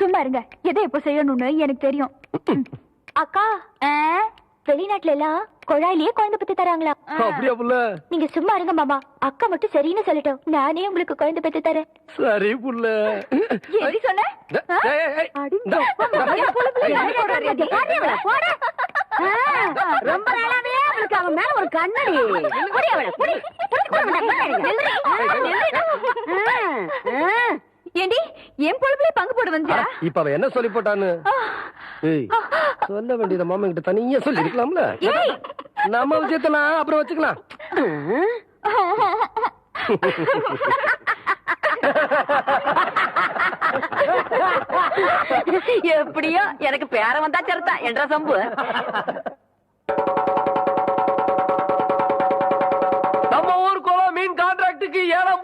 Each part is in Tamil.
சும்மா இருங்க எதை எப்ப செய்யணும்னு எனக்கு தெரியும். அக்கா வெளிநாட்டுல எல்லாம் குழாயிலேயே குழந்தை பத்தி தராங்களா? அப்படியா புள்ள? நீங்க சும்மா இருங்க மாமா. அக்கா மட்டும் சரின்னு சொல்லட்டும். நானே உங்களுக்கு குழந்தை பெத்து தரேன். சரி புள்ள. எப்படி சொன்ன? ரொம்ப நாளாவே அவளுக்கு. அவன் மேல ஒரு கண்ணடி. ஏண்டி? என் பொழப்புல பங்கு போட வந்தியா? அட, இப்ப அவ என்ன சொல்லி போட்டான்னு? சொல்ல வேண்டியத மாமா கிட்ட தனியா சொல்லி இருக்கலாம்ல. நம்ம விஷயத்த நான் அப்புறம் வச்சுக்கலாம். எப்படியோ எனக்கு பேர வந்தா சரிதான் என்ற சம்பு நம்ம ஊர் குளம் மீன் கான்ட்ராக்டுக்கு போடுறாங்க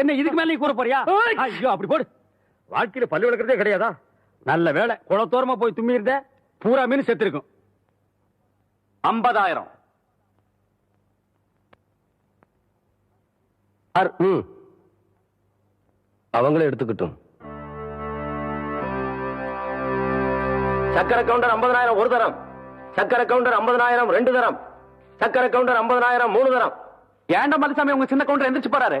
என்ன இதுக்கு மேல நீ கூற போறியா? ஐயோ அப்படி போடு. வாழ்க்கையில பல்லு விளக்குறதே கிடையாதா? நல்ல வேலை குளத்தோரமா போய் தும்மி இருந்த பூரா மீன் செத்துருக்கும். ஐம்பதாயிரம். அவங்களே எடுத்துக்கிட்டும். சக்கரை கவுண்டர் ஐம்பதனாயிரம் ஒரு தரம். சக்கரை கவுண்டர் ஐம்பதனாயிரம் ரெண்டு தரம். சக்கரை கவுண்டர் ஐம்பதனாயிரம் மூணு தரம். ஏன்டா மதுசாமி உங்க சின்ன கவுண்டர் எந்திரிச்சு போறாரு?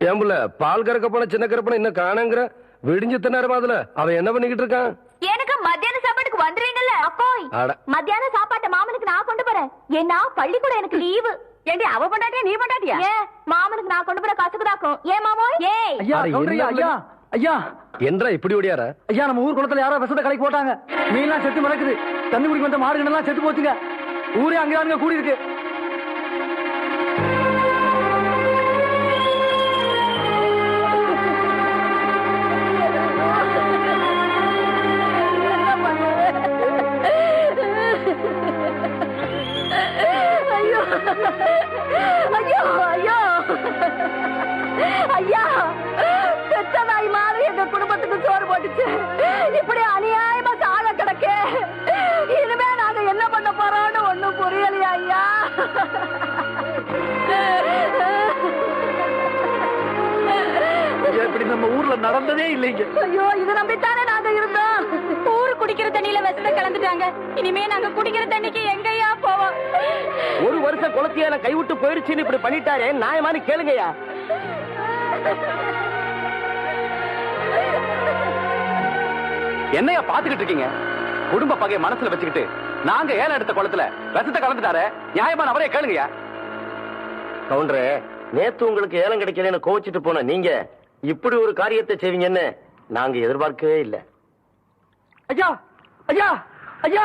ஏம்புல பால் கறக்க போன சின்ன கருப்பனை இன்னும் காணங்கிற? விடிஞ்சு தின்னாரு அதுல? அவன் என்ன பண்ணிக்கிட்டு இருக்கான்? எனக்கு மத்தியான சாப்பாட்டுக்கு வந்துறீங்கல்ல அப்போய் அட. மத்தியான சாப்பாட்டை மாமனுக்கு நான் கொண்டு போறேன். ஏன்னா பள்ளிக்கூடம் எனக்கு லீவு. ஏண்டி அவ பண்ணாட்டியா நீ பண்ணாட்டியா ஏன் மாமனுக்கு நான் கொண்டு போற மாமோய் ஏய். ஐயா அட, கவுண்டர் ஐயா, ஐயா ஐயா. என்றா இப்படி ஓடியார? ஐயா நம்ம ஊர் குளத்துல யாரோ விஷத்தை கலக்கி போட்டாங்க. மீன்லாம் செத்து மிதக்குது. தண்ணி குடிக்க வந்த மாடுகள் எல்லாம் செத்து போச்சுங்க. ஊரே அங்கதானுங்க கூடி இருக்கு ஐயா, இப்படி நம்ம ஊர்ல நடந்ததே இல்லைங்க. ஐயோ இது நம்பித்தானே நாங்க இருந்தோம். ஊரு குடிக்கிற தண்ணியில விஷத்தை கலந்துட்டாங்க. இனிமே நாங்க குடிக்கிற தண்ணிக்கு எங்கய்யா போவோம். ஒரு வருஷம் குளத்தியால கைவிட்டு போயிருச்சுன்னு இப்படி பண்ணிட்டாரே நியாயமானு கேளுங்கய்யா. என்னையா பாத்துக்கிட்டு இருக்கீங்க? குடும்ப பகையை மனசுல வச்சுக்கிட்டு நாங்க ஏலம் எடுத்த குளத்துல விஷத்தை கலந்துட்டாரு நியாயமான அவரே கேளுங்கயா கவுண்டரே நேத்து உங்களுக்கு ஏலம் கிடைக்கலன்னு கோச்சிட்டு போன நீங்க இப்படி ஒரு காரியத்தை செய்வீங்கன்னு நாங்க எதிர்பார்க்கவே இல்லை. ஐயா ஐயா ஐயா!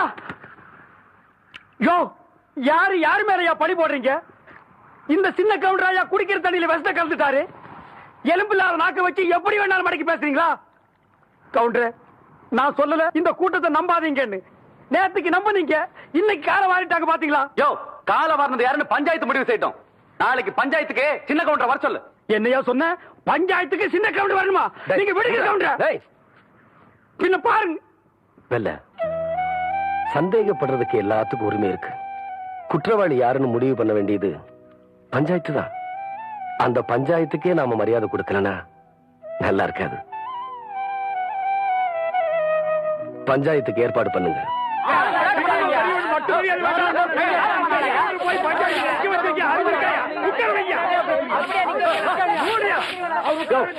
யோ யாரு யாரு மேலயா பழி போடுறீங்க? இந்த சின்ன கவுண்டர் ஐயா குடிக்கிற தண்ணியில விஷத்தை கலந்துட்டாரு. எலும்பு இல்லாத நாக்க வச்சு எப்படி வேணாலும் மடக்கி பேசுறீங்களா? கவுண்டர் நான் சொல்லல இந்த கூட்டத்தை நம்பாதீங்கன்னு. நேத்துக்கு நம்புனீங்க இன்னைக்கு கால வாரிட்டாங்க பாத்தீங்களா? யோ கால வாரினது யாருன்னு பஞ்சாயத்து முடிவு செய்யட்டும் நாளைக்கு பஞ்சாயத்துக்கு சின்ன கவுண்டர் வர சொல்லு. என்னையா சொன்ன? பஞ்சாயத்துக்கு சின்ன கவுண்டர் வரணுமா? நீங்க விடுங்க கவுண்டர் பின்ன பாருங்க. வெல்ல. சந்தேகப்படுறதுக்கு எல்லாத்துக்கும் உரிமை இருக்கு. குற்றவாளி யாருன்னு முடிவு பண்ண வேண்டியது பஞ்சாயத்து தான். அந்த பஞ்சாயத்துக்கே நாம மரியாதை கொடுக்கலனா நல்லா இருக்காது. பஞ்சாயத்துக்கு ஏற்பாடு பண்ணுங்க.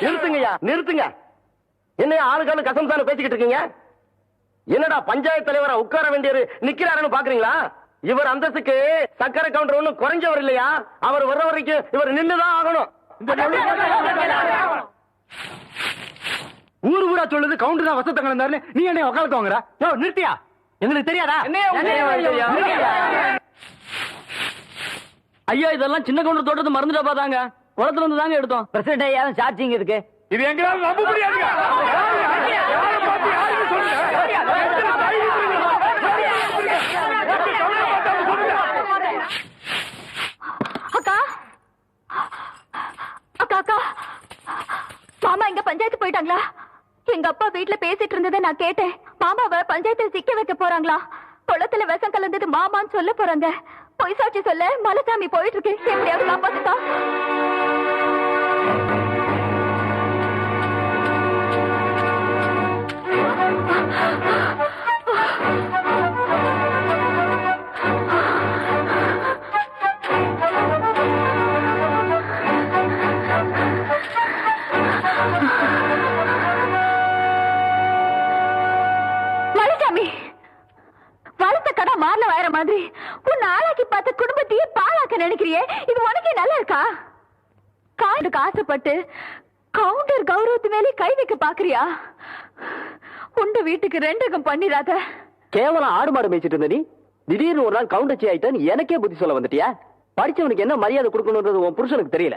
நிறுத்துங்கய்யா நிறுத்துங்க. என்னையா ஆளுக்கான கசம்சான பேசிக்கிட்டு இருக்கீங்க? என்னடா பஞ்சாயத்து தலைவரா உட்கார வேண்டியவர் நிக்கிறாருன்னு பாக்குறீங்களா? இவர் அந்தஸ்துக்கு சக்கரை கவுண்டர் ஒண்ணும் குறைஞ்சவர் இல்லையா? அவர் வர்ற வரைக்கும் இவர் நின்னுதான் ஆகணும். ஊர் ஊரா சொல்லுது கவுண்டர் தான் வசத்தங்க நீ என்ன உட்காந்து வாங்குற? நிறுத்தியா? எங்களுக்கு தெரியாதா ஐயா இதெல்லாம் சின்ன கவுண்டர் தோட்டத்தை மறந்துட்டா பாத்தாங்க குளத்துல இருந்து தாங்க எடுத்தோம் பிரசிடண்ட் ஐயா சாட்சிங்க இருக்கு இது எங்களால நம்ப சொல்லுங்க? அக்கா அக்கா அக்கா மாமா இங்க பஞ்சாயத்து போயிட்டாங்களா எங்க அப்பா வீட்ல பேசிட்டு இருந்ததை நான் கேட்டேன் மாமாவை பஞ்சாயத்தில் சிக்க வைக்க போறாங்களா? குளத்துல விஷம் கலந்தது மாமான்னு சொல்ல போறாங்க. பொய் சாட்சி சொல்ல மலைசாமி போயிட்டு இருக்கு எப்படியாவது காப்பாத்துக்கா. மலைசாமி ஆசைப்பட்டு கவுண்டர் கௌரவத்து மேலே கை வைக்க பாக்குறியா உண்ட வீட்டுக்கு ரெண்டகம் பண்ணிடாத கேவலம் ஆடு மாடு மேய்ச்சிட்டு இருந்த நீ? திடீர்னு ஒரு நாள் கவுண்டச்சி ஆயிட்டேன்னு எனக்கே புத்தி சொல்ல வந்துட்டியா? படிச்சவனுக்கு என்ன மரியாதை கொடுக்கணும்ன்றது உன் புருஷனுக்கு தெரியல.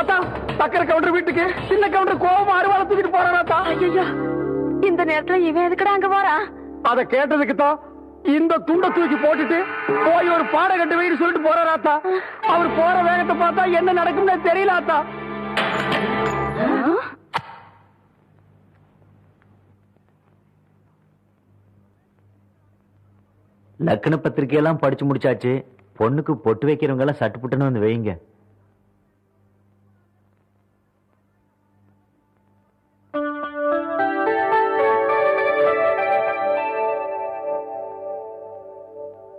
அத்தா சக்கரை கவுண்டர் வீட்டுக்கு சின்ன கவுண்டர் கோபமா அருவாளை தூக்கிட்டு போறாராத்தா ஐயோ இந்த நேரத்துல இவன் எதுக்குடா அங்க போறான் அத கேட்டதுக்கு தான் இந்த துண்டை தூக்கி போட்டுட்டு போய் ஒரு பாட கட்டு வைன்னு சொல்லிட்டு போறாராத்தா அவர் போற வேகத்தை பார்த்தா என்ன நடக்கும்னு தெரியல ஆத்தா லக்ன பத்திரிக்கையெல்லாம் படிச்சு முடிச்சாச்சு. பொண்ணுக்கு பொட்டு வைக்கிறவங்க எல்லாம் சட்டு புட்டுன்னு வந்து வைங்க.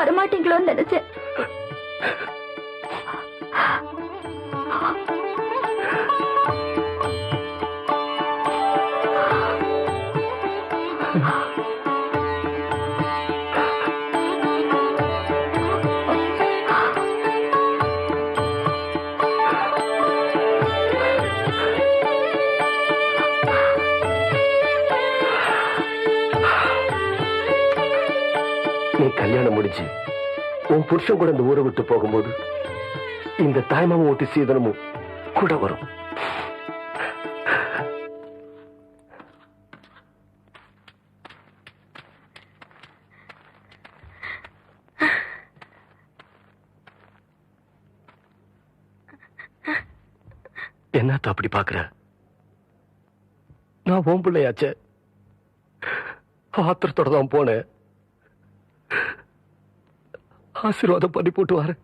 வரமாட்டீங்களோன்னு நினைச்சேன். கல்யாணம் உன் புருஷன் கூட இந்த ஊரை விட்டு போகும்போது இந்த தாய்மாமன் ஓட்டி சீதனமும் கூட வரும். என்னத்த அப்படி பாக்குற நான் உன் பிள்ளையாச்சே. ஆத்திரத்தோட தான் போனேன். ஆசீர்வாதம் பண்ணி போட்டு வரேன்